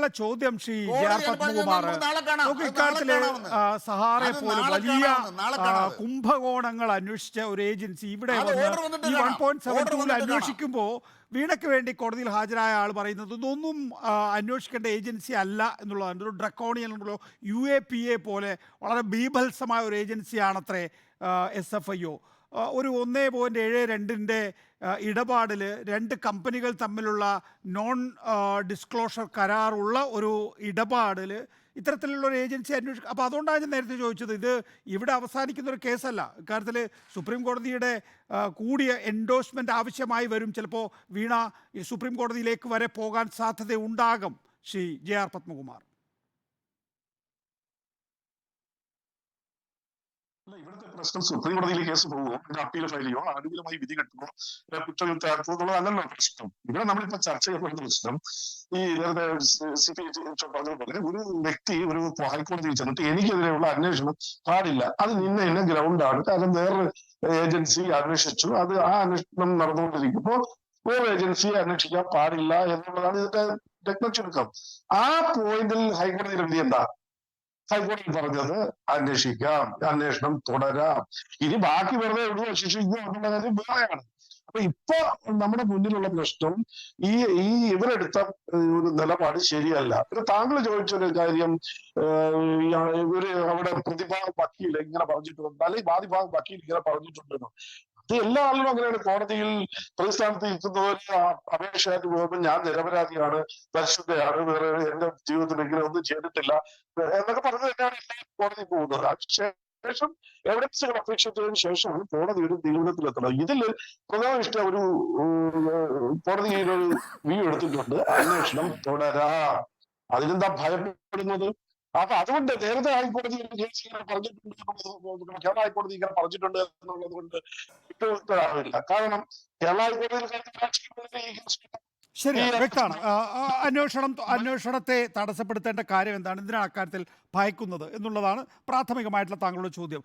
ഇവിടെയുള്ള ചോദ്യം ശ്രീ പത്മകുമാർ. ഇക്കാര്യത്തിൽ സഹാറെ പോലും വലിയ. കുംഭകോണങ്ങൾ അന്വേഷിച്ച ഒരു ഏജൻസി ഇവിടെ ഈ വൺ. പോയിന്റ് സെവൻ ടൂവിൽ അന്വേഷിക്കുമ്പോൾ വീണയ്ക്ക് വേണ്ടി കോടതിയിൽ ഹാജരായ ആൾ പറയുന്നത് ഇതൊന്നും അന്വേഷിക്കേണ്ട ഏജൻസി അല്ല എന്നുള്ളതാണ്. ഒരു ഡ്രക്കോണിയൻ ഉണ്ടല്ലോ യു എ പി എ പോലെ വളരെ ബീഭത്സമായ ഒരു ഏജൻസിയാണത്രേ എസ് എഫ് ഐ ഒ. ഒരു ഒന്നേ പോയിന്റ് ഏഴ് രണ്ടിന്റെ ഇടപാടിൽ രണ്ട് കമ്പനികൾ തമ്മിലുള്ള നോൺ ഡിസ്ക്ലോഷർ കരാറുള്ള ഒരു ഇടപാടിൽ ഇത്തരത്തിലുള്ള ഒരു ഏജൻസി അന്വേഷിക്കും അപ്പോൾ അതുകൊണ്ടാണ് ഞാൻ നേരത്തെ ചോദിച്ചത് ഇത് ഇവിടെ അവസാനിക്കുന്ന ഒരു കേസല്ല. ഇക്കാര്യത്തിൽ സുപ്രീം കോടതിയുടെ കൂടിയ എൻഡോഴ്സ്മെന്റ് ആവശ്യമായി വരും. ചിലപ്പോൾ വീണ സുപ്രീം കോടതിയിലേക്ക് വരെ പോകാൻ സാധ്യതയുണ്ടാകും. ശ്രീ ജെ ആർ പത്മകുമാർ അല്ല, ഇവിടുത്തെ പ്രശ്നം സുപ്രീം കോടതിയിൽ കേസ് പോകുമോ അതിന്റെ അപ്പീൽ ഫയൽ ചെയ്യോ. അനുകൂലമായി വിധി കിട്ടുമോ പിന്നെ കുറ്റകൃത്യമാക്കുമോ എന്നുള്ളതല്ലല്ലോ പ്രശ്നം. ഇവിടെ നമ്മളിപ്പോ ചർച്ച ചെയ്യപ്പെടുന്ന പ്രശ്നം ഈ നേരത്തെ സി പി പറഞ്ഞതുപോലെ പോലെ ഒരു വ്യക്തി ഒരു ഹൈക്കോടതിയിൽ ചെന്നിട്ട് എനിക്കെതിരെയുള്ള അന്വേഷണം പാടില്ല. അത് നിന്ന ഗ്രൗണ്ട് ഗ്രൗണ്ടാണ് കാരണം വേറൊരു ഏജൻസി അന്വേഷിച്ചു. അത് ആ അന്വേഷണം നടന്നുകൊണ്ടിരിക്കുമ്പോ വേറെ ഏജൻസിയെ അന്വേഷിക്കാൻ പാടില്ല എന്നുള്ളതാണ് ഇതിന്റെ രത്നച്ചുരുക്കം ആ പോയിന്റിൽ ഹൈക്കോടതിയുടെ വിധി എന്താ? ഹൈക്കോടതി പറഞ്ഞത് അന്വേഷിക്കാം അന്വേഷണം തുടരാം. ഇനി ബാക്കി വെറുതെ എവിടെ ശിക്ഷിക്കുക എന്നുള്ള കാര്യം വേറെയാണ്. അപ്പൊ ഇപ്പൊ നമ്മുടെ മുന്നിലുള്ള പ്രശ്നം ഈ ഈ ഇവരെടുത്ത ഒരു നിലപാട് ശരിയല്ല. പിന്നെ താങ്കൾ ചോദിച്ചൊരു കാര്യം ഇവർ അവിടെ പ്രതിഭാഗം വക്കീൽ ഇങ്ങനെ പറഞ്ഞിട്ടുണ്ട് അല്ലെങ്കിൽ വാദിഭാഗം വക്കീൽ ഇങ്ങനെ പറഞ്ഞിട്ടുണ്ടെന്ന്? അത് എല്ലാ ആളുകളും അങ്ങനെയാണ്. കോടതിയിൽ പ്രതിസ്ഥാനത്ത് ഇരിക്കുന്നവര് ആ അപേക്ഷയായിട്ട് പോകുമ്പോൾ ഞാൻ നിരപരാധിയാണ് പരിശുദ്ധയാണ് വേറെ എന്റെ ജീവിതത്തിൽ ഇങ്ങനെ ഒന്നും ചെയ്തിട്ടില്ല എന്നൊക്കെ പറഞ്ഞു തന്നെയാണ് എല്ലാവരും കോടതി പോകുന്നത്. അതിനുശേഷം എവിഡൻസുകൾ അപേക്ഷിച്ചതിന് ശേഷമാണ് കോടതി ഒരു തീരുമാനത്തിലെത്തുന്നത് ഇതിൽ പ്രധാന ഇഷ്ടം ഒരു കോടതി ഒരു വ്യൂ എടുത്തിട്ടുണ്ട്. അന്വേഷണം തുടരാ. അതിനെന്താ ഭയപ്പെടുന്നത്? അപ്പൊ അതുകൊണ്ട് നേരത്തെ ഹൈക്കോടതി ഇങ്ങനെ പറഞ്ഞിട്ടുണ്ട് കേരള ഹൈക്കോടതി ഇങ്ങനെ പറഞ്ഞിട്ടുണ്ട് എന്നുള്ളത് കൊണ്ട് ഇപ്പോഴാവില്ല കാരണം കേരള ഹൈക്കോടതിയിൽ ശരി വ്യക്തമാണ്. അന്വേഷണം അന്വേഷണത്തെ തടസ്സപ്പെടുത്തേണ്ട കാര്യം എന്താണ്? എന്തിനാണ് അക്കാര്യത്തിൽ ഭയക്കുന്നത് എന്നുള്ളതാണ് പ്രാഥമികമായിട്ടുള്ള താങ്കളുടെ ചോദ്യം.